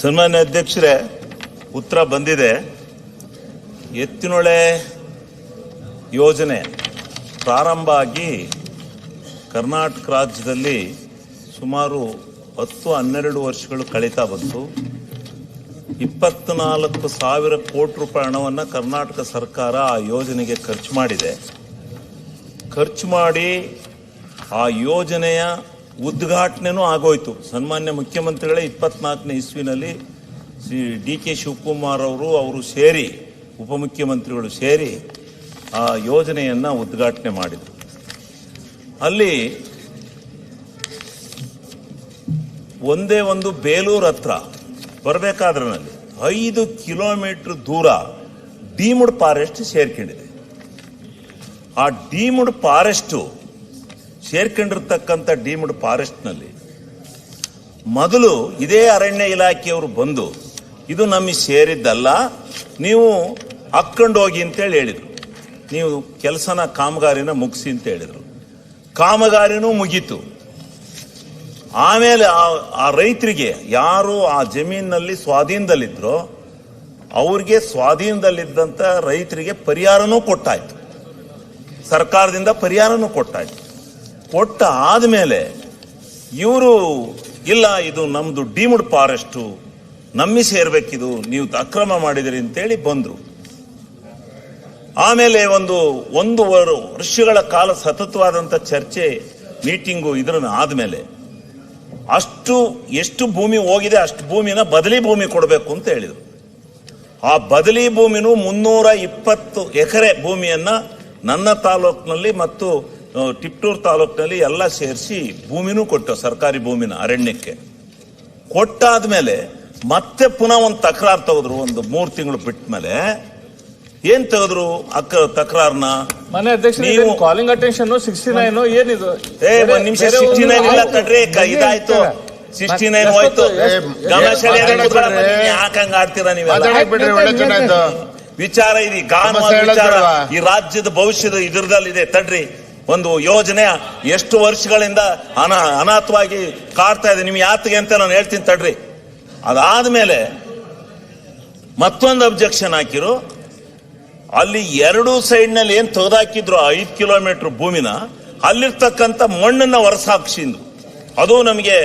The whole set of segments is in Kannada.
ಸನ್ಮಾನ್ಯ ಅಧ್ಯಕ್ಷರೇ, ಉತ್ತರ ಬಂದಿದೆ. ಎತ್ತಿನೊಳೆ ಯೋಜನೆ ಪ್ರಾರಂಭ ಆಗಿ ಕರ್ನಾಟಕ ರಾಜ್ಯದಲ್ಲಿ ಸುಮಾರು ಹತ್ತು ಹನ್ನೆರಡು ವರ್ಷಗಳು ಕಳೀತಾ ಬಂತು. ಇಪ್ಪತ್ನಾಲ್ಕು ಸಾವಿರ ಕೋಟಿ ರೂಪಾಯಿ ಹಣವನ್ನು ಕರ್ನಾಟಕ ಸರ್ಕಾರ ಆ ಯೋಜನೆಗೆ ಖರ್ಚು ಮಾಡಿದೆ. ಖರ್ಚು ಮಾಡಿ ಆ ಯೋಜನೆಯ ಉದ್ಘಾಟನೆನೂ ಆಗೋಯ್ತು. ಸನ್ಮಾನ್ಯ ಮುಖ್ಯಮಂತ್ರಿಗಳೇ ಇಪ್ಪತ್ನಾಲ್ಕನೇ ಇಸ್ವಿನಲ್ಲಿ ಶ್ರೀ ಡಿ ಕೆ ಶಿವಕುಮಾರ್ ಅವರು ಅವರು ಸೇರಿ, ಉಪಮುಖ್ಯಮಂತ್ರಿಗಳು ಸೇರಿ ಆ ಯೋಜನೆಯನ್ನು ಉದ್ಘಾಟನೆ ಮಾಡಿದರು. ಅಲ್ಲಿ ಒಂದೇ ಒಂದು ಬೇಲೂರು ಹತ್ರ ಬರಬೇಕಾದ್ರಲ್ಲಿ ಐದು ಕಿಲೋಮೀಟರ್ ದೂರ ಡೀಮುಡ್ ಫಾರೆಸ್ಟ್ ಸೇರ್ಕೊಂಡಿದೆ. ಆ ಡೀಮುಡ್ ಫಾರೆಸ್ಟು ಸೇರ್ಕೊಂಡಿರ್ತಕ್ಕಂಥ ಡೀಮ್ಡ್ ಫಾರೆಸ್ಟ್ನಲ್ಲಿ ಮೊದಲು ಇದೇ ಅರಣ್ಯ ಇಲಾಖೆಯವರು ಬಂದು, ಇದು ನಮಗೆ ಸೇರಿದ್ದಲ್ಲ, ನೀವು ಹೋಗಿ ಅಂತೇಳಿ ಹೇಳಿದರು. ನೀವು ಕೆಲಸನ ಕಾಮಗಾರಿನ ಮುಗಿಸಿ ಅಂತ ಹೇಳಿದರು ಕಾಮಗಾರಿನೂ ಮುಗೀತು. ಆಮೇಲೆ ಆ- ಆ ರೈತರಿಗೆ ಯಾರು ಆ ಜಮೀನಿನಲ್ಲಿ ಸ್ವಾಧೀನದಲ್ಲಿದ್ದರೋ ಅವ್ರಿಗೆ ಸ್ವಾಧೀನದಲ್ಲಿದ್ದಂಥ ರೈತರಿಗೆ ಪರಿಹಾರನೂ ಕೊಟ್ಟಾಯಿತು. ಸರ್ಕಾರದಿಂದ ಪರಿಹಾರನೂ ಕೊಟ್ಟಾಯ್ತು. ಕೊಟ್ಟ ಆದಮೇಲೆ ಇವರು, ಇಲ್ಲ, ಇದು ನಮ್ಮದು ಡೀಮುಡ್ ಫಾರೆಸ್ಟು ನಮ್ಮಿ ಸೇರ್ಬೇಕಿದು, ನೀವು ಅಕ್ರಮ ಮಾಡಿದಿರಿ ಅಂತೇಳಿ ಬಂದರು. ಆಮೇಲೆ ಒಂದು ಒಂದು ವರ್- ವರ್ಷಗಳ ಕಾಲ ಸತತವಾದಂಥ ಚರ್ಚೆ, ಮೀಟಿಂಗು ಇದ್ರ ಆದಮೇಲೆ, ಅಷ್ಟು, ಎಷ್ಟು ಭೂಮಿ ಹೋಗಿದೆ, ಅಷ್ಟು ಭೂಮಿನ ಬದಲಿ ಭೂಮಿ ಕೊಡಬೇಕು ಅಂತ ಹೇಳಿದರು. ಆ ಬದಲಿ ಭೂಮಿನೂ ಮುನ್ನೂರ ಇಪ್ಪತ್ತು ಎಕರೆ ಭೂಮಿಯನ್ನ ನನ್ನ ತಾಲೂಕಿನಲ್ಲಿ ಮತ್ತು ಟಿಪ್ಟೂರ್ ತಾಲೂಕಿನಲ್ಲಿ ಎಲ್ಲ ಸೇರಿಸಿ ಭೂಮಿನೂ ಕೊಟ್ಟ ಸರ್ಕಾರಿ ಭೂಮಿನ ಅರಣ್ಯಕ್ಕೆ. ಕೊಟ್ಟಾದ ಮೇಲೆ ಮತ್ತೆ ಪುನಃ ಒಂದು ತಕರಾರು ತೆಗೆದ್ರು ಒಂದು ಮೂರು ತಿಂಗಳು ಬಿಟ್ಟ ಮೇಲೆ ಏನ್ ತೆಗೆದ್ರು ಅಕ್ಕ ತಕರಾರ್ನ? ಮನೆ ಅಧ್ಯಕ್ಷ ನೀವು- ಕಾಲಿಂಗ್ ಅಟೆನ್ಷನ್ ಸಿಕ್ಸ್ಟಿ ನೈನ್ ಏನಿದು? ಏ ಒಂದ್ ನಿಮಿಷ ಸಿಕ್ಸ್ಟಿ ನೈನ್ ಇಲ್ಲ ತಡ್ರಿ ಇದಾಯ್ತು. ಸಿಕ್ಸ್ಟಿ ನೈನ್ ಹೋಯ್ತು. ಗಮನ ಸೆಳೆಯೋದೇ ಕೂತ್ಕೊಳ್ಳಪ್ಪ, ನೀವು ಯಾಕ್ ಆಡ್ತೀರಾ ನೀವೆಲ್ಲ? ವಿಚಾರ ಇದೆ ಗಾನ ವಿಚಾರ. ಈ ರಾಜ್ಯದ ಭವಿಷ್ಯದ ಇದ್ರದಲ್ಲಿದೆ. ತಡ್ರಿ ಒಂದು ಯೋಜನೆ ಎಷ್ಟು ವರ್ಷಗಳಿಂದ ಅನಾ, ಅನಾಥವಾಗಿ ಕಾಡ್ತಾ ಇದೆ. ನಿಮ್ಗೆ ಯಾತಿಗೆ ಅಂತ ನಾನು ಹೇಳ್ತೀನಿ ತಡ್ರಿ. ಅದಾದ್ಮೇಲೆ ಮತ್ತೊಂದು ಅಬ್ಜೆಕ್ಷನ್ ಹಾಕಿರು. ಅಲ್ಲಿ ಎರಡು ಸೈಡ್ನಲ್ಲಿ ಏನ್ ತೆಗೆದಾಕಿದ್ರು ಐದು ಕಿಲೋಮೀಟರ್ ಭೂಮಿನ? ಅಲ್ಲಿರ್ತಕ್ಕಂಥ ಮಣ್ಣನ್ನ ಹೊರಸಾಕ್ಸಿಂದು. ಅದು ನಮಗೆ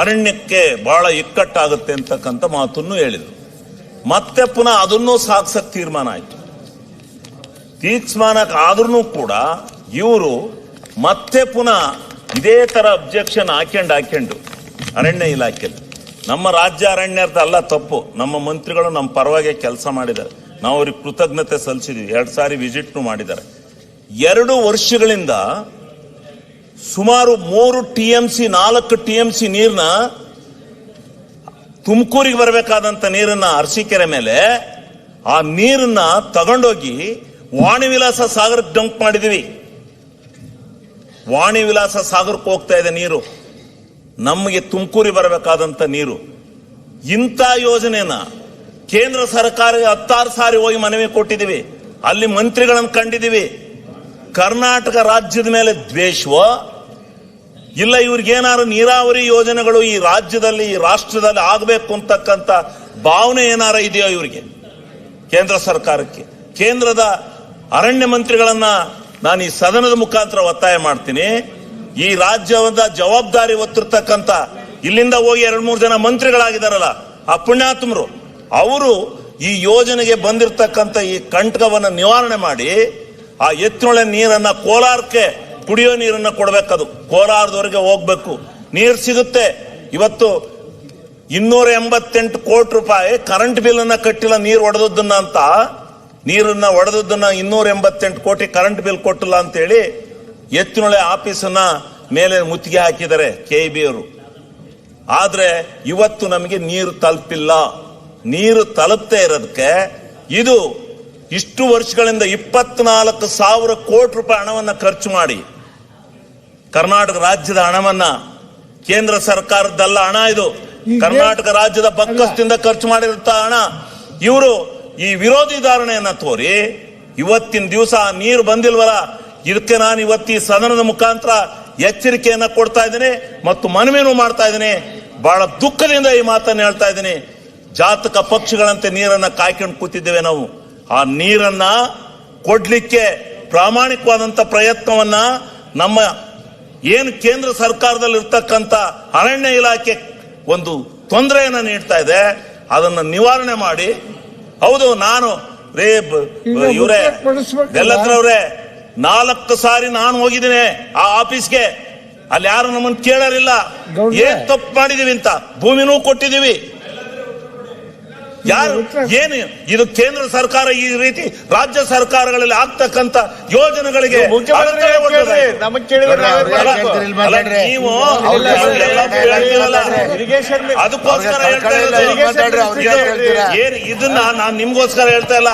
ಅರಣ್ಯಕ್ಕೆ ಬಹಳ ಇಕ್ಕಟ್ಟಾಗುತ್ತೆ ಅಂತಕ್ಕಂಥ ಮಾತನ್ನು ಹೇಳಿದರು. ಮತ್ತೆ ಪುನಃ ಅದನ್ನು ಸಾಗ್ಸಕ್ ತೀರ್ಮಾನ ಆಯ್ತು. ತೀರ್ಮಾನಕ್ಕೆ ಆದ್ರೂ ಕೂಡ ಇವರು ಮತ್ತೆ ಪುನಃ ಇದೇ ತರ ಅಬ್ಜೆಕ್ಷನ್ ಹಾಕ್ಯಂಡು ಹಾಕ್ಯಂಡು ಅರಣ್ಯ ಇಲಾಖೆಯಲ್ಲಿ ನಮ್ಮ ರಾಜ್ಯ ಅರಣ್ಯರ್ದು ಅಲ್ಲ ತಪ್ಪು. ನಮ್ಮ ಮಂತ್ರಿಗಳು ನಮ್ಮ ಪರವಾಗಿ ಕೆಲಸ ಮಾಡಿದ್ದಾರೆ. ನಾವು ಅವ್ರಿಗೆ ಕೃತಜ್ಞತೆ ಸಲ್ಲಿಸಿದ್ವಿ. ಎರಡು ಸಾರಿ ವಿಸಿಟ್ನು ಮಾಡಿದ್ದಾರೆ. ಎರಡು ವರ್ಷಗಳಿಂದ ಸುಮಾರು ಮೂರು ಟಿ ಎಂ ಸಿ, ನಾಲ್ಕು ಟಿ ಎಂ ಸಿ ನೀರನ್ನ ತುಮಕೂರಿಗೆ ಬರಬೇಕಾದಂತ ನೀರನ್ನ ಅರಸೀಕೆರೆ ಮೇಲೆ ಆ ನೀರನ್ನ ತಗೊಂಡೋಗಿ ವಾಣಿ ವಿಲಾಸ ಸಾಗರಕ್ಕೆ ಡಂಪ್ ಮಾಡಿದೀವಿ. ವಾಣಿ ವಿಲಾಸ ಸಾಗರಕ್ಕೆ ಹೋಗ್ತಾ ಇದೆ ನೀರು. ನಮಗೆ ತುಮಕೂರಿಗೆ ಬರಬೇಕಾದಂತ ನೀರು. ಇಂಥ ಯೋಜನೆನ ಕೇಂದ್ರ ಸರ್ಕಾರ ಹತ್ತಾರು ಸಾರಿ ಹೋಗಿ ಮನವಿ ಕೊಟ್ಟಿದ್ದೀವಿ ಅಲ್ಲಿ ಮಂತ್ರಿಗಳನ್ನು ಕಂಡಿದ್ದೀವಿ ಕರ್ನಾಟಕ ರಾಜ್ಯದ ಮೇಲೆ ದ್ವೇಷವೋ? ಇಲ್ಲ ಇವ್ರಿಗೇನಾದ್ರು ನೀರಾವರಿ ಯೋಜನೆಗಳು ಈ ರಾಜ್ಯದಲ್ಲಿ, ಈ ರಾಷ್ಟ್ರದಲ್ಲಿ ಆಗಬೇಕು ಅಂತಕ್ಕಂಥ ಭಾವನೆ ಏನಾರ ಇದೆಯೋ ಇವರಿಗೆ? ಕೇಂದ್ರ ಸರ್ಕಾರಕ್ಕೆ. ಕೇಂದ್ರದ ಅರಣ್ಯ ಮಂತ್ರಿಗಳನ್ನ ನಾನು ಈ ಸದನದ ಮುಖಾಂತರ ಒತ್ತಾಯ ಮಾಡ್ತೀನಿ. ಈ ರಾಜ್ಯದ ಜವಾಬ್ದಾರಿ ಹೊತ್ತಿರ್ತಕ್ಕಂಥ ಇಲ್ಲಿಂದ ಹೋಗಿ ಎರಡು ಮೂರು ಜನ ಮಂತ್ರಿಗಳಾಗಿದ್ದಾರಲ್ಲ ಆ ಪುಣ್ಯಾತ್ಮರು, ಅವರು ಈ ಯೋಜನೆಗೆ ಬಂದಿರತಕ್ಕಂತ ಈ ಕಂಟಕವನ್ನ ನಿವಾರಣೆ ಮಾಡಿ, ಆ ಎತ್ತಿನೊಳೆ ನೀರನ್ನ ಕೋಲಾರಕ್ಕೆ ಕುಡಿಯೋ ನೀರನ್ನ ಕೊಡಬೇಕದು. ಕೋಲಾರದವರೆಗೆ ಹೋಗ್ಬೇಕು. ನೀರು ಸಿಗುತ್ತೆ. ಇವತ್ತು ಇನ್ನೂರ ಎಂಬತ್ತೆಂಟು ಕೋಟಿ ರೂಪಾಯಿ ಕರೆಂಟ್ ಬಿಲ್ ಅನ್ನ ಕಟ್ಟಿಲ್ಲ ನೀರು ಒಡೆದದ್ದನ್ನ ಅಂತ ನೀರನ್ನ ಒಡೆದದ್ದನ್ನ ಇನ್ನೂರ ಎಂಬತ್ತೆಂಟು ಕೋಟಿ ಕರೆಂಟ್ ಬಿಲ್ ಕೊಟ್ಟಿಲ್ಲ ಅಂತೇಳಿ ಎತ್ತಿನೊಳೆ ಆಫೀಸನ್ನ ಮೇಲೆ ಮುತ್ತಿಗೆ ಹಾಕಿದ್ದಾರೆ ಕೆ ಬಿ ಅವರು. ಆದ್ರೆ ಇವತ್ತು ನಮಗೆ ನೀರು ತಲುಪಿಲ್ಲ. ನೀರು ತಲುಪ್ತಾ ಇರೋದಕ್ಕೆ ಇದು ಇಷ್ಟು ವರ್ಷಗಳಿಂದ ಇಪ್ಪತ್ನಾಲ್ಕು ಸಾವಿರ ಕೋಟಿ ರೂಪಾಯಿ ಹಣವನ್ನ ಖರ್ಚು ಮಾಡಿ ಕರ್ನಾಟಕ ರಾಜ್ಯದ ಹಣವನ್ನ ಕೇಂದ್ರ ಸರ್ಕಾರದಲ್ಲ ಹಣ ಇದು. ಕರ್ನಾಟಕ ರಾಜ್ಯದ ಬಕ್ಕಸ್ತಿಂದ ಖರ್ಚು ಮಾಡಿರುತ್ತ ಹಣ. ಇವರು ಈ ವಿರೋಧಿ ಧಾರಣೆಯನ್ನ ತೋರಿ, ಇವತ್ತಿನ ದಿವಸ ನೀರು ಬಂದಿಲ್ವಲ್ಲ, ಇದಕ್ಕೆ ನಾನು ಇವತ್ತಿ ಸದನದ ಮುಖಾಂತರ ಎಚ್ಚರಿಕೆಯನ್ನ ಕೊಡ್ತಾ ಇದ್ದೇನೆ ಮತ್ತು ಮನವಿನೂ ಮಾಡ್ತಾ ಇದ್ದೀನಿ. ಬಹಳ ದುಃಖದಿಂದ ಈ ಮಾತನ್ನು ಹೇಳ್ತಾ ಇದ್ದೀನಿ. ಜಾತಕ ಪಕ್ಷಿಗಳಂತೆ ನೀರನ್ನ ಕಾಯ್ಕೊಂಡು ಕೂತಿದ್ದೇವೆ ನಾವು. ಆ ನೀರನ್ನ ಕೊಡ್ಲಿಕ್ಕೆ ಪ್ರಾಮಾಣಿಕವಾದಂತ ಪ್ರಯತ್ನವನ್ನ ನಮ್ಮ ಏನು ಕೇಂದ್ರ ಸರ್ಕಾರದಲ್ಲಿ ಇರ್ತಕ್ಕಂಥ ಅರಣ್ಯ ಇಲಾಖೆ ಒಂದು ತೊಂದರೆಯನ್ನ ನೀಡ್ತಾ ಇದೆ. ಅದನ್ನ ನಿವಾರಣೆ ಮಾಡಿ ಹೌದು ನಾನು ರೇ ಇವರೇ ಕೊಡಿಸ್ಬೇಕಲ್ಲ? ನಾಲ್ಕು ಸಾರಿ ನಾನು ಹೋಗಿದ್ದೀನಿ ಆ ಆಫೀಸ್ಗೆ ಅಲ್ಲಿ ಯಾರು ನಮ್ಮನ್ನು ಕೇಳಲಿಲ್ಲ. ಏನ್ ತಪ್ಪು ಮಾಡಿದೀವಿ ಅಂತ ಭೂಮಿನೂ ಕೊಟ್ಟಿದೀವಿ ಯಾರು? ಏನು? ಇದು ಕೇಂದ್ರ ಸರ್ಕಾರ ಈ ರೀತಿ ರಾಜ್ಯ ಸರ್ಕಾರಗಳಲ್ಲಿ ಆಗ್ತಕ್ಕಂತ ಯೋಜನೆಗಳಿಗೆ ನಾವೇ ಅದಕ್ಕೋಸ್ಕರ ಏನ್ ಇದನ್ನ ನಾನು ನಿಮ್ಗೋಸ್ಕರ ಹೇಳ್ತಾ ಇಲ್ಲ?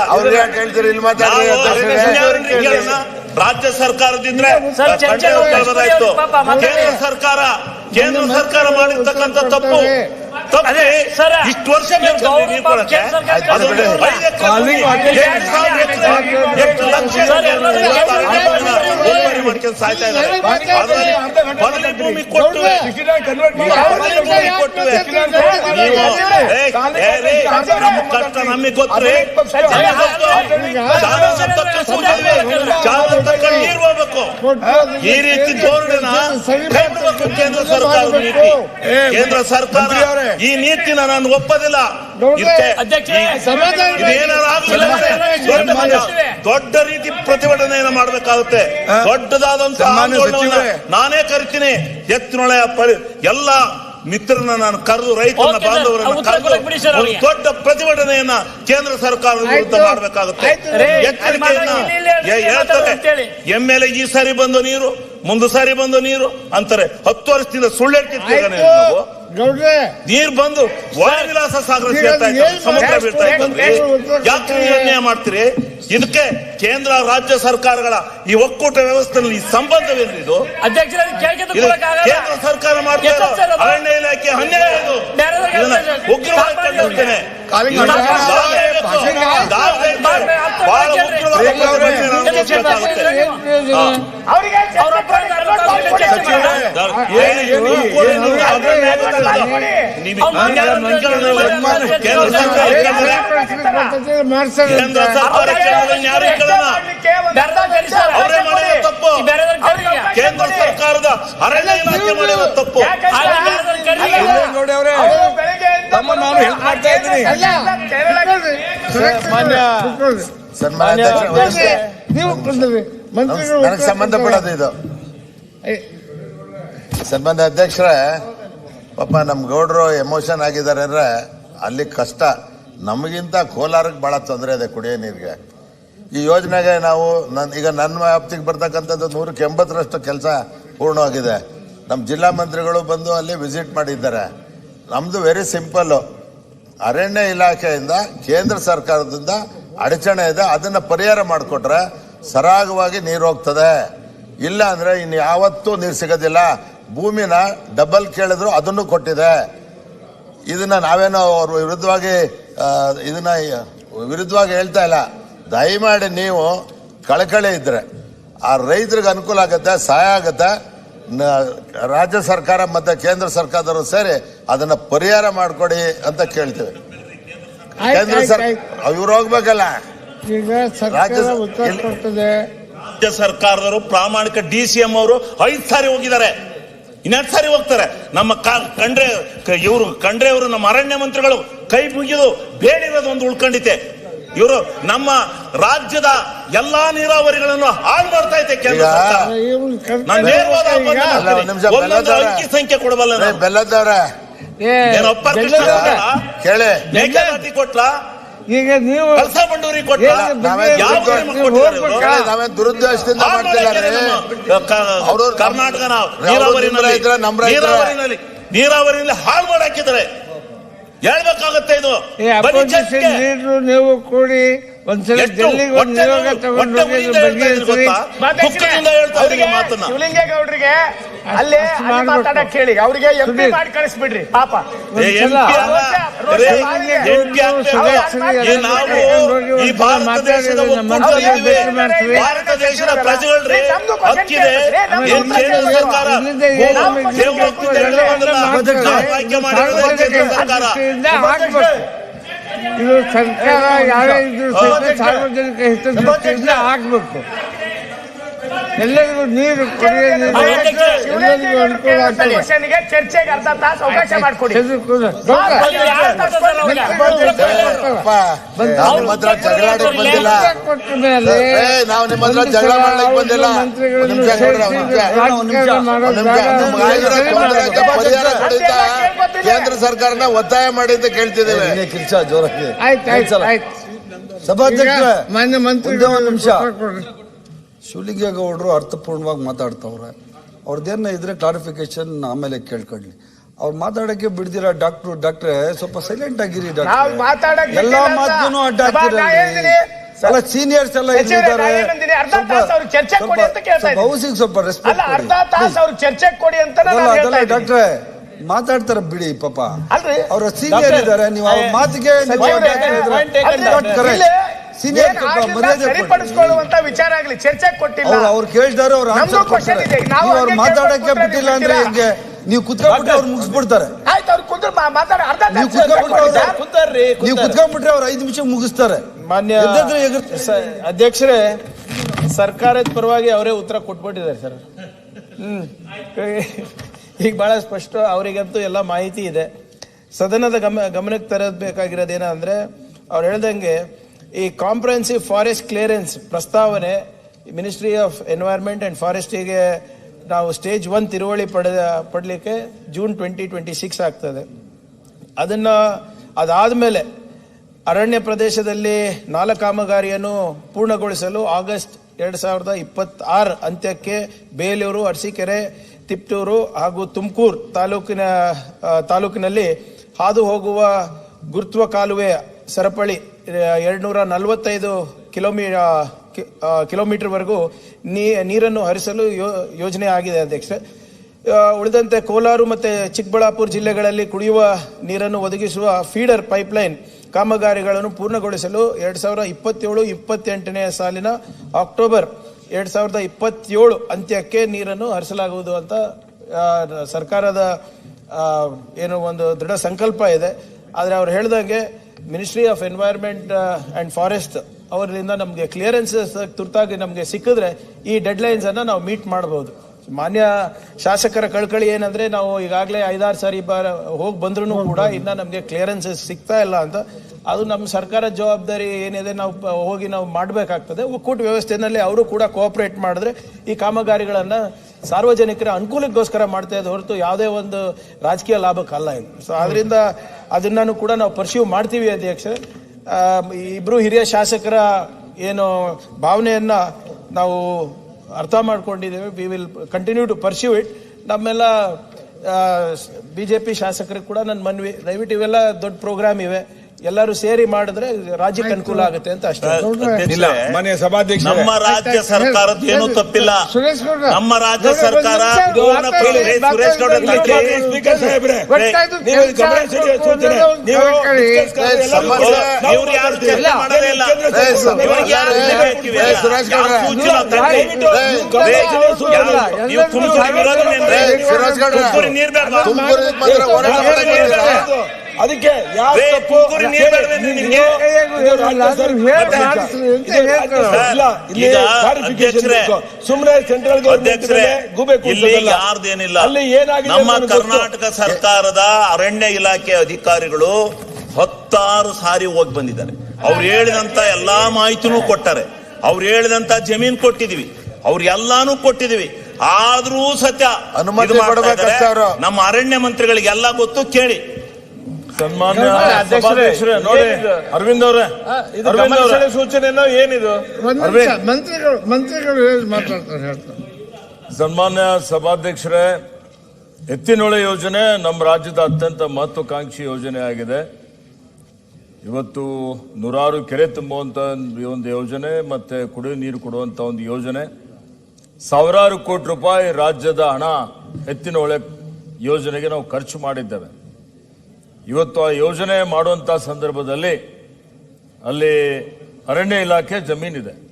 ರಾಜ್ಯ ಸರ್ಕಾರದಿದ್ರೆ ಸರ್, ಖಂಡಿತ ಚರ್ಚೆ ಕೇಳಬಹುದಾಯ್ತು. ಪಾಪ ಮಾತಾಡಿ. ಕೇಂದ್ರ ಸರ್ಕಾರ ಕೇಂದ್ರ ಸರ್ಕಾರ ಮಾಡಿರ್ತಕ್ಕಂಥ ತಪ್ಪು. ತಪ್ಪು ಅದೇ, ಸರ್, ಇಷ್ಟು ವರ್ಷ ಬೇಕು ನೀವು ಗೌರವ ನೀರು ಕೊಡಕ್ಕೆ. ಕೇಂದ್ರ ಸರ್ಕಾರ ಅದು ಬಿಡಿ. ಐದು ಎಕರೆ ಭೂಮಿ, ಎರಡು ಸಾವಿರ ಎಕರೆ, ಎಷ್ಟು ಲಕ್ಷ ಸರ್, ಎಲ್ಲರೂ ಇವತ್ತು ಕೇಂದ್ರ ರೈತರನ್ನ ಒತ್ತುವರಿ ಮಾಡ್ಕೊಂಡು ಸಾಯ್ತಾ ಇದ್ದಾರೆ. ಅದರಲ್ಲಿ ಬದಲಿ ಭೂಮಿ ಕೊಟ್ಟುವೆ. ಬದಲಿ ಭೂಮಿ ಕೊಟ್ಟುವೆ. ನೀವು ಏ, ಏ, ರೇ, ನಮ್ಮ ಕಷ್ಟ ನಮಗೆ ಗೊತ್ತ್ರಿ ನಮಗೆ ಗೊತ್ತು. ಈ ರೀತಿ ಧೋರಣೆನ ಕೇಂದ್ರ ಸರ್ಕಾರ ಕೇಂದ್ರ ಸರ್ಕಾರ ಈ ನೀತಿನ ನಾನು ಒಪ್ಪದಿಲ್ಲ. ದೊಡ್ಡ ರೀತಿ ಪ್ರತಿಭಟನೆಯನ್ನು ಮಾಡಬೇಕಾಗುತ್ತೆ. ದೊಡ್ಡದಾದಂತಹ. ನಾನೇ ಕರಿತೀನಿ. ಎತ್ತಿನೊಳೆಯ ಪರಿ ಎಲ್ಲ ಮಿತ್ರರನ್ನ ನಾನು ಕರೆದು ರೈತನ ಬಾಂಧವರನ್ನು ಕರೆದು ಒಂದು ದೊಡ್ಡ ಪ್ರತಿಭಟನೆಯನ್ನ ಕೇಂದ್ರ ಸರ್ಕಾರದ ವಿರುದ್ಧ. ಮಾಡಬೇಕಾಗುತ್ತೆ. ಎಚ್ಚರಿಕೆಯನ್ನ ಎಂ ಎಲ್ ಎ ಈ ಸಾರಿ ಬಂದು ನೀರು ಮುಂದೆ ಸಾರಿ ಬಂದು ನೀರು ಅಂತಾರೆ. ಹತ್ತು ವರ್ಷದಿಂದ ಸುಳ್ಳು ನಾವು? ನೀರ್ ಬಂದು ವಾಯುವಿಲಾಸ ಸಾಗರ ಈಗ ಸೇರ್ತಾ ಇದ್ದಾರೆ ಸಮುದ್ರ? ಬೀಳ್ತಾ ಇದ್ದಾರೆ. ಯಾಕೆ ನಿರ್ಣಯ ಮಾಡ್ತೀರಿ? ಇದಕ್ಕೆ ಕೇಂದ್ರ ರಾಜ್ಯ ಸರ್ಕಾರಗಳ ಈ ಒಕ್ಕೂಟ ವ್ಯವಸ್ಥೆಯಲ್ಲಿ ಈ ಸಂಬಂಧವೇನು ಇದು. ಕೇಂದ್ರ ಸರ್ಕಾರ? ಅರಣ್ಯ ಇಲಾಖೆ ಅನ್ಯಾಯ ಇದು. ಉಗ್ರವಾಗಿ ಬಹಳ ಕೇಂದ್ರ ಸರ್ಕಾರದ ಅರಣ್ಯ ಇಲಾಖೆ ಮಾಡಿರೋ ತಪ್ಪು. ನೋಡಿ ಅವರೇ ತಮ್ಮ ನಾನು ಹೆಲ್ಪ್ ಮಾಡ್ತಾ ಇದ್ದೀನಿ. ಮಾನ್ಯ. ಸನ್ಮಾನ್ಯ. ನೀವು ಮಂತ್ರಿಗಳು ಸಂಬಂಧಪಡೋದು ಇದು ಸನ್ಮಾನ್ಯ ಅಧ್ಯಕ್ಷರೇ, ಪಾಪ ನಮ್ಮ ಗೌಡರು ಎಮೋಷನ್ ಆಗಿದ್ದಾರೆ ಅಂದ್ರೆ ಅಲ್ಲಿ ಕಷ್ಟ. ನಮಗಿಂತ ಕೋಲಾರಕ್ಕೆ ಭಾಳ ತೊಂದರೆ ಇದೆ ಕುಡಿಯೋ ನೀರಿಗೆ. ಈ ಯೋಜನೆಗೆ ನಾವು ನನ್ನ ಈಗ ನನ್ನ ವ್ಯಾಪ್ತಿಗೆ ಬರ್ತಕ್ಕಂಥದ್ದು ನೂರಕ್ಕೆ ಎಂಬತ್ತರಷ್ಟು ಕೆಲಸ ಪೂರ್ಣವಾಗಿದೆ. ನಮ್ಮ ಜಿಲ್ಲಾ ಮಂತ್ರಿಗಳು ಬಂದು ಅಲ್ಲಿ ವಿಸಿಟ್ ಮಾಡಿದ್ದಾರೆ. ನಮ್ಮದು ವೆರಿ ಸಿಂಪಲ್ಲು ಅರಣ್ಯ ಇಲಾಖೆಯಿಂದ ಕೇಂದ್ರ ಸರ್ಕಾರದಿಂದ ಅಡಚಣೆ ಇದೆ. ಅದನ್ನು ಪರಿಹಾರ ಮಾಡಿಕೊಟ್ರೆ ಸರಾಗವಾಗಿ ನೀರು ಹೋಗ್ತದೆ. ಇಲ್ಲ ಅಂದರೆ ಇನ್ನು ಯಾವತ್ತೂ ನೀರು ಸಿಗೋದಿಲ್ಲ. ಭೂಮಿನ ಡಬಲ್ ಕೇಳಿದ್ರು ಅದನ್ನು ಕೊಟ್ಟಿದೆ. ಇದನ್ನ ನಾವೇನೋ ಅವ್ರ ವಿರುದ್ಧವಾಗಿ ಇದನ್ನ ವಿರುದ್ಧವಾಗಿ ಹೇಳ್ತಾ ಇಲ್ಲ. ದಯಮಾಡಿ ನೀವು ಕಳಕಳಿ ಇದ್ರೆ. ಆ ರೈತರಿಗೆ ಅನುಕೂಲ ಆಗುತ್ತೆ ಸಹಾಯ ಆಗುತ್ತೆ. ರಾಜ್ಯ ಸರ್ಕಾರ ಮತ್ತೆ ಕೇಂದ್ರ ಸರ್ಕಾರದವರು ಸೇರಿ ಅದನ್ನ ಪರಿಹಾರ ಮಾಡಿಕೊಡಿ ಅಂತ ಕೇಳ್ತೇವೆ. ಕೇಂದ್ರ. ಇವ್ರು ಹೋಗ್ಬೇಕಲ್ಲ? ರಾಜ್ಯ ಸರ್ಕಾರದವರು ಪ್ರಾಮಾಣಿಕ ಡಿ ಸಿ ಎಂ ಅವರು ಐದು ಸಾರಿ ಹೋಗಿದ್ದಾರೆ. ಇನ್ನೆರಡು ಸಾರಿ ಹೋಗ್ತಾರೆ. ನಮ್ಮ ಕ- ಕಂಡ್ರೆ ಇವರು ಕಂಡ್ರೆ ಅವರು ನಮ್ಮ ಅರಣ್ಯ ಮಂತ್ರಿಗಳು ಕೈ ಮುಗಿದು ಬೇಡಿರೋದು ಒಂದು ಉಳ್ಕೊಂಡಿತೆ. ಇವರು ನಮ್ಮ ರಾಜ್ಯದ ಎಲ್ಲಾ ನೀರಾವರಿಗಳನ್ನು ಹಾಳು ಮಾಡ್ತಾ ಐತೆ ಕೇಂದ್ರ. ಅಂಕಿ ಸಂಖ್ಯೆ ಕೊಡಬಲ್ಲ. ಬೆಲ್ಲದವ್ರೆ ಕೇಳಿ. ಕೊಟ್ಲಾ? ಈಗ ನೀವು ಕೆಲಸ ಬಂಡೂರಿಗೆ ಕೊಟ್ಟ. ನಾವೇನ್ ದುರುದ್ದೇಶದಿಂದ ಮಾಡ್ತಿದ್ದಾರೆ. ಕರ್ನಾಟಕನ ನೀರಾವರಿನಲ್ಲಿ ರೈತರ, ನಮ್ಮ ರೈತರ. ನೀರಾವರಿನಲ್ಲಿ ನೀರಾವರಿನಲ್ಲಿ ಹಾಳು ಮಾಡಾಕಿದ್ದಾರೆ ಹೇಳ್ಬೇಕಾಗತ್ತೆ ಇದು. ನೀರು ನೀವು ಕೂಡಿ ಒಂದ್ಸಲ ಮಾತನ್ನ. ಶಿವಲಿಂಗೇಗೌಡರಿಗೆ ಅಲ್ಲೇ ಅಲ್ಲಿ. ಮಾತಾಡಕ್ ಹೇಳಿ ಅವ್ರಿಗೆ ಎಂ ಪಿ ಸುಧೀರ್. ಮಾಡಿ ಕಳಿಸ್ಬಿಡ್ರಿ ಪಾಪ. ಈ ಭಾರತ ದೇಶದ ಒಕ್ಕೂಟದಲ್ಲಿದ್ದೀವಿ. ಭಾರತ ದೇಶದ ಪ್ರಜೆಗಳ್ರಿ. ಹಕ್ಕಿದೆ. ಕೇಂದ್ರ ಸರ್ಕಾರ. ಆಯ್ಕೆ ಕೇಂದ್ರ ಸರ್ಕಾರ. ಇದು ಸರ್ಕಾರ ಯಾರೇ ಇದ್ರು ಸಹಿತ ಸಾರ್ವಜನಿಕ ಹಿತದೃಷ್ಟಿಯಿಂದ ಆಗ್ಬೇಕು. ಎಲ್ಲರಿಗೂ ನೀರು ಕುಡಿಯೋ ನೀರು ಎಲ್ಲರಿಗೂ ಅನುಕೂಲ ಆಗ್ತದೆ. ಚರ್ಚೆಗೆ ಅರ್ಧ ತಾಸು ಅವಕಾಶ ಮಾಡಿಕೊಡಿ. ನಾವು ನಿಮ್ಮ ಹತ್ರ ಜಗಳಾಡಕ್ ಬಂದಿಲ್ಲ. ಏ, ನಾವು ನಿಮ್ಮ ಹತ್ರ ಜಗಳ ಮಾಡ್ಲಿಕ್ಕೆ ಬಂದಿಲ್ಲ. ಪರಿಹಾರ ಕೇಂದ್ರ ಸರ್ಕಾರನ ಒತ್ತಾಯ ಮಾಡಿ ಅಂತ ಕೇಳ್ತಿದ್ದೇವೆ. ಜೋರಾಗಿ. ಆಯ್ತು ಆಯ್ತು ಸಭಾಧ್ಯಕ್ಷ ಮಾನ್ಯ ಮಂತ್ರಿ ಒಂದು ನಿಮಿಷ. ಶಿವಲಿಂಗೇಗೌಡರು ಅರ್ಥಪೂರ್ಣವಾಗಿ ಮಾತಾಡ್ತವ್ರೆ. ಅವ್ರದ್ದೇನ ಇದ್ರೆ ಕ್ಲಾರಿಫಿಕೇಶನ್ ಆಮೇಲೆ ಕೇಳ್ಕೊಳ್ಳಿ. ಅವ್ರು ಮಾತಾಡಕ್ಕೆ ಬಿಡ್ದಿರ ಡಾಕ್ಟ್ರು ಡಾಕ್ಟ್ರೆ ಸ್ವಲ್ಪ ಸೈಲೆಂಟ್ ಆಗಿರಿ ಡಾಕ್ಟ್ರೆ ಎಲ್ಲಾ. ಮಾತನ್ನು ಅಡ್ಡ ಎಲ್ಲ ಸೀನಿಯರ್ಸ್ ಎಲ್ಲ ಇದ್ದಾರೆ ಚರ್ಚೆ ಕೊಡಿ ಅಂತ ಕೇಳ್ತಾ. ಹೌಸಿಗೆ ಸ್ವಲ್ಪ ರೆಸ್ಪೆಕ್ಟ್ ಅರ್ಧ ತಾಸು ಅವ್ರು ಚರ್ಚೆ ಕೊಡಿ ಅಂತ. ಡಾಕ್ಟ್ರೆ ಮಾತಾಡ್ತಾರೆ ಬಿಡಿ ಪಾಪ. ಅಲ್ರಿ? ಅವ್ರ ಸೀನಿಯರ್ ಇದ್ದಾರೆ ನೀವು ಅವ್ರ ಮಾತಿಗೆ ಸೀನಿಯರ್. ಸರಿಪಡಿಸ್ಕೊಳ್ಳುವಂತ ವಿಚಾರ ಆಗ್ಲಿ ಚರ್ಚೆಗೆ ಕೊಟ್ಟಿಲ್ಲ. ಅವ್ರು ಕೇಳಿದಾರೆ ಅವ್ರು ಅವ್ರು ಮಾತಾಡಕ್ಕೆ ಬಿಟ್ಟಿಲ್ಲ ಅಂದ್ರೆ ಹೆಂಗೆ? ನೀವು ಕುತ್ಕೊಂಡ್ಬಿಟ್ರೆ ಅವ್ರು ಮುಗಿಸ್ಬಿಡ್ತಾರೆ. ಆಯ್ತು ಅವ್ರು ಕುಂದ್ರು ಮಾತಾಡ ಅರ್ಧ ನೀವು ಕುತ್ಕೊಂಡ್ಬಿಟ್ರೆ ನೀವು ಕುತ್ಕೊಂಡ್ಬಿಟ್ರೆ ಅವ್ರು ಐದು ನಿಮಿಷ ಮುಗಿಸ್ತಾರೆ. ಮಾನ್ಯ ಅಧ್ಯಕ್ಷರೇ ಸರ್ಕಾರದ ಪರವಾಗಿ ಅವರೇ ಉತ್ತರ ಕೊಟ್ಬಿಟ್ಟಿದ್ದಾರೆ ಸರ್. ಹ್ಮ್. ಈಗ ಬಹಳ ಸ್ಪಷ್ಟ ಅವರಿಗಂತೂ ಎಲ್ಲ ಮಾಹಿತಿ ಇದೆ. ಸದನದ ಗಮ, ಗಮನಕ್ಕೆ ತರಬೇಕಾಗಿರೋದೇನಂದ್ರೆ ಅವ್ರು ಹೇಳ್ದಂಗೆ ಈ ಕಾಂಪ್ರಹೆನ್ಸಿವ್ ಫಾರೆಸ್ಟ್ ಕ್ಲಿಯರೆನ್ಸ್ ಪ್ರಸ್ತಾವನೆ ಮಿನಿಸ್ಟ್ರಿ ಆಫ್ ಎನ್ವೈರ್ಮೆಂಟ್ ಅಂಡ್ ಫಾರೆಸ್ಟಿಗೆ ನಾವು ಸ್ಟೇಜ್ ಒನ್ ತಿರುವಳಿ ಪಡೆದ, ಪಡಲಿಕ್ಕೆ ಜೂನ್ ಟ್ವೆಂಟಿ ಟ್ವೆಂಟಿ ಸಿಕ್ಸ್ ಆಗ್ತದೆ. ಅದನ್ನ ಅದಾದ್ಮೇಲೆ ಅರಣ್ಯ ಪ್ರದೇಶದಲ್ಲಿ ನಾಲ ಕಾಮಗಾರಿಯನ್ನು ಪೂರ್ಣಗೊಳಿಸಲು ಆಗಸ್ಟ್ ಎರಡ್ ಸಾವಿರದ ಇಪ್ಪತ್ತಾರು ಅಂತ್ಯಕ್ಕೆ ಬೇಲೂರು, ಅರಸೀಕೆರೆ ತಿಪ್ಟೂರು ಹಾಗೂ ತುಮಕೂರು ತಾಲೂಕಿನ ತಾಲೂಕಿನಲ್ಲಿ ಹಾದು ಹೋಗುವ ಗುರುತ್ವ ಕಾಲುವೆ ಸರಪಳಿ ಎರಡುನೂರ ನಲವತ್ತೈದು ಕಿಲೋಮೀ ಕಿಲೋಮೀಟರ್ವರೆಗೂ ನೀರನ್ನು ಹರಿಸಲು ಯೋ- ಯೋಜನೆ ಆಗಿದೆ ಅಧ್ಯಕ್ಷ. ಉಳಿದಂತೆ ಕೋಲಾರ ಮತ್ತು ಚಿಕ್ಕಬಳ್ಳಾಪುರ ಜಿಲ್ಲೆಗಳಲ್ಲಿ ಕುಡಿಯುವ ನೀರನ್ನು ಒದಗಿಸುವ ಫೀಡರ್ ಪೈಪ್ಲೈನ್ ಕಾಮಗಾರಿಗಳನ್ನು ಪೂರ್ಣಗೊಳಿಸಲು ಎರಡು ಸಾವಿರದ ಇಪ್ಪತ್ತೇಳು, ಇಪ್ಪತ್ತೆಂಟನೇ ಸಾಲಿನ ಅಕ್ಟೋಬರ್ ಎರಡ್ ಸಾವಿರದ ಇಪ್ಪತ್ತೇಳು ಅಂತ್ಯಕ್ಕೆ ನೀರನ್ನು ಹರಿಸಲಾಗುವುದು ಅಂತ ಸರ್ಕಾರದ ಏನು ಒಂದು ದೃಢ ಸಂಕಲ್ಪ ಇದೆ. ಆದರೆ ಅವ್ರು ಹೇಳ್ದಂಗೆ ministry of environment and forest ಅವರಿಂದ ನಮಗೆ ಕ್ಲಿಯರೆನ್ಸಸ್ ತುರ್ತಾಗಿ ನಮಗೆ ಸಿಕ್ಕಿದ್ರೆ ಈ ಡೆಡ್ಲೈನ್ಸನ್ನು ನಾವು ಮೀಟ್ ಮಾಡಬಹುದು ಮಾನ್ಯ ಶಾಸಕರ ಕಳ್ಕಳಿ ಏನಂದ್ರೆ ನಾವು ಈಗಾಗಲೇ ಐದಾರು ಸಾರಿ ಬಾರ ಹೋಗಿ ಬಂದ್ರೂ ಕೂಡ ಇನ್ನ ನಮಗೆ ಕ್ಲಿಯರೆನ್ಸಸ್ ಸಿಗ್ತಾ ಇಲ್ಲ ಅಂತ. ಅದು ನಮ್ಮ ಸರ್ಕಾರದ ಜವಾಬ್ದಾರಿ ಏನಿದೆ ನಾವು ಹೋಗಿ ನಾವು ಮಾಡಬೇಕಾಗ್ತದೆ. ಒಕ್ಕೂಟ ವ್ಯವಸ್ಥೆನಲ್ಲಿ ಅವರು ಕೂಡ ಕೋಆಪರೇಟ್ ಮಾಡಿದ್ರೆ ಈ ಕಾಮಗಾರಿಗಳನ್ನು ಸಾರ್ವಜನಿಕರ ಅನುಕೂಲಕ್ಕೋಸ್ಕರ ಮಾಡ್ತಾ ಇದ್ದ ಹೊರತು ಯಾವುದೇ ಒಂದು ರಾಜಕೀಯ ಲಾಭಕ್ಕಲ್ಲ ಇದು. ಸೊ ಅದರಿಂದ ಅದನ್ನು ಕೂಡ ನಾವು ಪರ್ಸ್ಯೂ ಮಾಡ್ತೀವಿ ಅಧ್ಯಕ್ಷ ಇಬ್ಬರು ಹಿರಿಯ ಶಾಸಕರ ಏನು ಭಾವನೆಯನ್ನ ನಾವು ಅರ್ಥ ಮಾಡ್ಕೊಂಡಿದ್ದೇವೆ. We will continue to pursue it ನಮ್ಮೆಲ್ಲ ಬಿ ಜೆ ಪಿ ಶಾಸಕರಿಗೆ ಕೂಡ ನನ್ನ ಮನವಿ, ದಯವಿಟ್ಟು ಇವೆಲ್ಲ ದೊಡ್ಡ ಪ್ರೋಗ್ರಾಮ್ ಇವೆ. ಎಲ್ಲರೂ ಸೇರಿ ಮಾಡಿದ್ರೆ ರಾಜ್ಯಕ್ಕೆ ಅನುಕೂಲ ಆಗುತ್ತೆ ಅಂತ ಅಷ್ಟೇ. ಇಲ್ಲ. ಮಾನ್ಯ ಸಭಾಧ್ಯಕ್ಷ ನಮ್ಮ ರಾಜ್ಯ ಸರ್ಕಾರದ ಏನು ತಪ್ಪಿಲ್ಲ. ಸುರೇಶ್ ಗೌಡ್ರ. ನಮ್ಮ ರಾಜ್ಯ ಗೌಡ್ರ, ಸರ್ಕಾರ ಸುರೇಶ್ ಗೌಡ್ರ ತಡ್ರಿ. ಅದಕ್ಕೆ. ಸುಮ್ನೆ ಸೆಂಟ್ರಲ್ ಗೌರ್ಮೆಂಟ್ ಅಧ್ಯಕ್ಷರೇ ಇಲ್ಲಿ ಕೂರ್ಸೋದಲ್ಲ. ಯಾರ್ದೇನಿಲ್ಲ. ಅಲ್ಲಿ ಏನಾಗಿದೆ ನಮ್ಮ. ಕರ್ನಾಟಕ ಸರ್ಕಾರದ ಅರಣ್ಯ ಇಲಾಖೆ ಅಧಿಕಾರಿಗಳು ಹತ್ತಾರು ಸಾರಿ ಹೋಗಿ ಬಂದಿದ್ದಾರೆ. ಅವ್ರು ಹೇಳಿದಂತ ಎಲ್ಲಾ ಮಾಹಿತಿನೂ ಕೊಟ್ಟಾರೆ ಅವ್ರು ಹೇಳಿದಂತ ಜಮೀನ್ ಕೊಟ್ಟಿದೀವಿ ಅವ್ರು ಎಲ್ಲಾನು ಕೊಟ್ಟಿದೀವಿ ಆದ್ರೂ ಸತ್ಯ ಅನುಮತಿ. ನಮ್ಮ ಅರಣ್ಯ ಮಂತ್ರಿಗಳಿಗೆಲ್ಲ ಗೊತ್ತು ಕೇಳಿ. ಸನ್ಮಾನ್ಯ ಅಧ್ಯಕ್ಷರೇ, ಸಭಾಧ್ಯಕ್ಷರೇ, ನೋಡಿ ಅರವಿಂದ್ ಅವರೇ ಅರವಿಂದ್ ಅವರೇ. ಸೆಳೆಯುವ ಏನಿದು? ಮಂತ್ರಿಗಳು ಮಂತ್ರಿಗಳು ಹೇಳಿ ಮಾತಾಡ್ತಾರೆ ಹೇಳ್ತಾರೆ. ಸನ್ಮಾನ್ಯ ಸಭಾಧ್ಯಕ್ಷರೇ ಎತ್ತಿನೊಳೆ ಯೋಜನೆ ನಮ್ಮ ರಾಜ್ಯದ ಅತ್ಯಂತ ಮಹತ್ವಾಕಾಂಕ್ಷಿ ಯೋಜನೆ ಆಗಿದೆ. ಇವತ್ತು ನೂರಾರು ಕೆರೆ ತುಂಬುವಂತ ಒಂದು ಯೋಜನೆ ಮತ್ತೆ ಕುಡಿಯುವ ನೀರು ಕೊಡುವಂತ ಒಂದು ಯೋಜನೆ. ಸಾವಿರಾರು ಕೋಟಿ ರೂಪಾಯಿ ರಾಜ್ಯದ ಹಣ ಎತ್ತಿನೊಳೆ ಯೋಜನೆಗೆ ನಾವು ಖರ್ಚು ಮಾಡಿದ್ದೇವೆ. ಇವತ್ತು ಆ ಯೋಜನೆ ಮಾಡುವಂತ ಸಂದರ್ಭದಲ್ಲಿ ಅಲ್ಲಿ ಅರಣ್ಯ ಇಲಾಖೆ ಜಮೀನಿದೆ.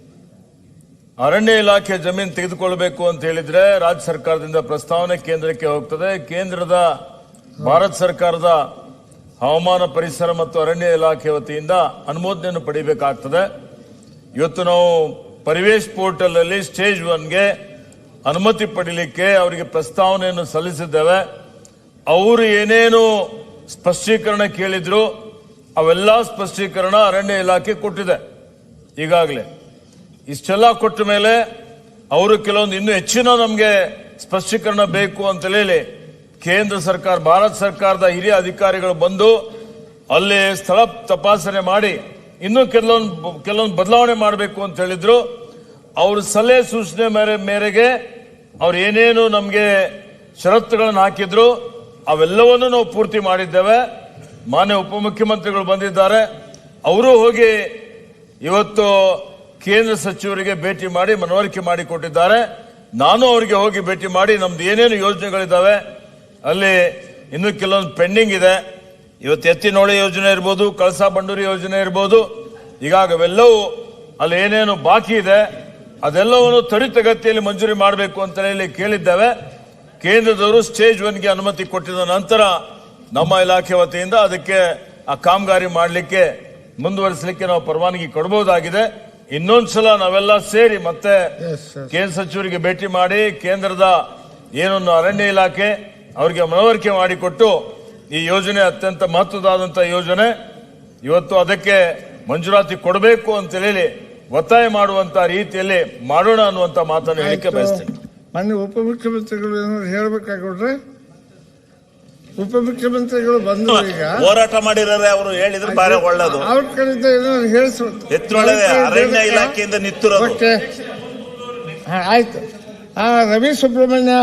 ಅರಣ್ಯ ಇಲಾಖೆ ಜಮೀನು ತೆಗೆದುಕೊಳ್ಬೇಕು ಅಂತ ಹೇಳಿದ್ರೆ ರಾಜ್ಯ ಸರ್ಕಾರದಿಂದ ಪ್ರಸ್ತಾವನೆ ಕೇಂದ್ರಕ್ಕೆ ಹೋಗ್ತದೆ. ಕೇಂದ್ರದ, ಭಾರತ ಸರ್ಕಾರದ ಹವಾಮಾನ ಪರಿಸರ ಮತ್ತು ಅರಣ್ಯ ಇಲಾಖೆ ವತಿಯಿಂದ ಅನುಮೋದನೆಯನ್ನು ಪಡಿಬೇಕಾಗ್ತದೆ. ಇವತ್ತು ನಾವು ಪರಿವೇಶ್ ಪೋರ್ಟಲ್ ಅಲ್ಲಿ ಸ್ಟೇಜ್ ಒನ್ಗೆ ಅನುಮತಿ ಪಡೀಲಿಕ್ಕೆ ಅವರಿಗೆ ಪ್ರಸ್ತಾವನೆಯನ್ನು ಸಲ್ಲಿಸಿದ್ದೇವೆ. ಅವರು ಏನೇನು ಸ್ಪಷ್ಟೀಕರಣ ಕೇಳಿದ್ರು, ಅವೆಲ್ಲ ಸ್ಪಷ್ಟೀಕರಣ ಅರಣ್ಯ ಇಲಾಖೆ ಕೊಟ್ಟಿದೆ. ಈಗಾಗಲೇ. ಇಷ್ಟೆಲ್ಲ ಕೊಟ್ಟ ಮೇಲೆ ಅವರು ಕೆಲವೊಂದು ಇನ್ನೂ ಹೆಚ್ಚಿನ ನಮಗೆ ಸ್ಪಷ್ಟೀಕರಣ ಬೇಕು ಅಂತ ಹೇಳಿ ಕೇಂದ್ರ ಸರ್ಕಾರ, ಭಾರತ ಸರ್ಕಾರದ ಹಿರಿಯ ಅಧಿಕಾರಿಗಳು ಬಂದು ಅಲ್ಲಿ ಸ್ಥಳ ತಪಾಸಣೆ ಮಾಡಿ ಇನ್ನೂ ಕೆಲವೊಂದು ಕೆಲವೊಂದು ಬದಲಾವಣೆ ಮಾಡಬೇಕು ಅಂತ ಹೇಳಿದ್ರು. ಅವ್ರ ಸಲಹೆ ಸೂಚನೆ ಮೇರೆ, ಮೇರೆಗೆ ಅವ್ರು ಏನೇನು ನಮಗೆ ಷರತ್ತುಗಳನ್ನು ಹಾಕಿದ್ರು ಅವೆಲ್ಲವನ್ನು ನಾವು ಪೂರ್ತಿ ಮಾಡಿದ್ದೇವೆ. ಮಾನ್ಯ ಉಪಮುಖ್ಯಮಂತ್ರಿಗಳು ಬಂದಿದ್ದಾರೆ. ಅವರು ಹೋಗಿ ಇವತ್ತು ಕೇಂದ್ರ ಸಚಿವರಿಗೆ ಭೇಟಿ ಮಾಡಿ ಮನವರಿಕೆ ಮಾಡಿಕೊಟ್ಟಿದ್ದಾರೆ. ನಾನು ಅವರಿಗೆ ಹೋಗಿ ಭೇಟಿ ಮಾಡಿ ನಮ್ದು ಏನೇನು ಯೋಜನೆಗಳಿದ್ದಾವೆ ಅಲ್ಲಿ ಇನ್ನೂ ಕೆಲವೊಂದು ಪೆಂಡಿಂಗ್ ಇದೆ. ಇವತ್ತು ಎತ್ತಿನೋಳೆ ಯೋಜನೆ ಇರ್ಬೋದು, ಕಳಸಾ ಬಂಡೂರಿ ಯೋಜನೆ ಇರ್ಬೋದು, ಈಗಾಗ ಅವೆಲ್ಲವೂ ಅಲ್ಲಿ ಏನೇನು ಬಾಕಿ ಇದೆ, ಅದೆಲ್ಲವನ್ನು ತ್ವರಿತಗತಿಯಲ್ಲಿ ಮಂಜೂರಿ ಮಾಡಬೇಕು ಅಂತ ಹೇಳಿ ಕೇಳಿದ್ದೇವೆ. ಕೇಂದ್ರದವರು ಸ್ಟೇಜ್ ಒನ್ಗೆ ಅನುಮತಿ ಕೊಟ್ಟಿದ ನಂತರ ನಮ್ಮ ಇಲಾಖೆ ವತಿಯಿಂದ ಅದಕ್ಕೆ ಆ ಕಾಮಗಾರಿ ಮಾಡಲಿಕ್ಕೆ ಮುಂದುವರಿಸಲಿಕ್ಕೆ ನಾವು ಪರವಾನಗಿ ಕೊಡಬಹುದಾಗಿದೆ ಇನ್ನೊಂದ್ಸಲ ನಾವೆಲ್ಲ ಸೇರಿ ಮತ್ತೆ. ಕೇಂದ್ರ ಸಚಿವರಿಗೆ ಭೇಟಿ ಮಾಡಿ ಕೇಂದ್ರದ ಏನೊಂದು ಅರಣ್ಯ ಇಲಾಖೆ ಅವರಿಗೆ ಮನವರಿಕೆ ಮಾಡಿಕೊಟ್ಟು ಈ ಯೋಜನೆ ಅತ್ಯಂತ ಮಹತ್ವದಾದಂತಹ ಯೋಜನೆ. ಇವತ್ತು ಅದಕ್ಕೆ ಮಂಜೂರಾತಿ ಕೊಡಬೇಕು ಅಂತ ಹೇಳಿ ಒತ್ತಾಯ ಮಾಡುವಂತ ರೀತಿಯಲ್ಲಿ ಮಾಡೋಣ ಅನ್ನುವಂತ ಮಾತನ್ನು ಹೇಳಿಕೆ ಬಯಸ್ತೇನೆ. ಮೊನ್ನೆ ಉಪಮುಖ್ಯಮಂತ್ರಿಗಳು ಏನಾದ್ರು ಹೇಳಬೇಕಾಗುತ್ತೆ ಉಪಮುಖ್ಯಮಂತ್ರಿಗಳು ಬಂದ್ರು ಈಗ. ಹೋರಾಟ ಮಾಡಿದ್ದಾರೆ ಅವರು ಹೇಳಿದ್ರೆ ಬಾರಿ ಒಳ್ಳೇದು. ಅವ್ರ ಕಡೆಯಿಂದ ಏನಾದ್ರು ಕಡೆಯಿಂದ ಅರಣ್ಯ ಇಲಾಖೆಯಿಂದ ನಿಂತಿರೋ ಓಕೆ. ಹಾಂ ಆಯ್ತು. ಹಾ ರವಿ ಸುಬ್ರಹ್ಮಣ್ಯ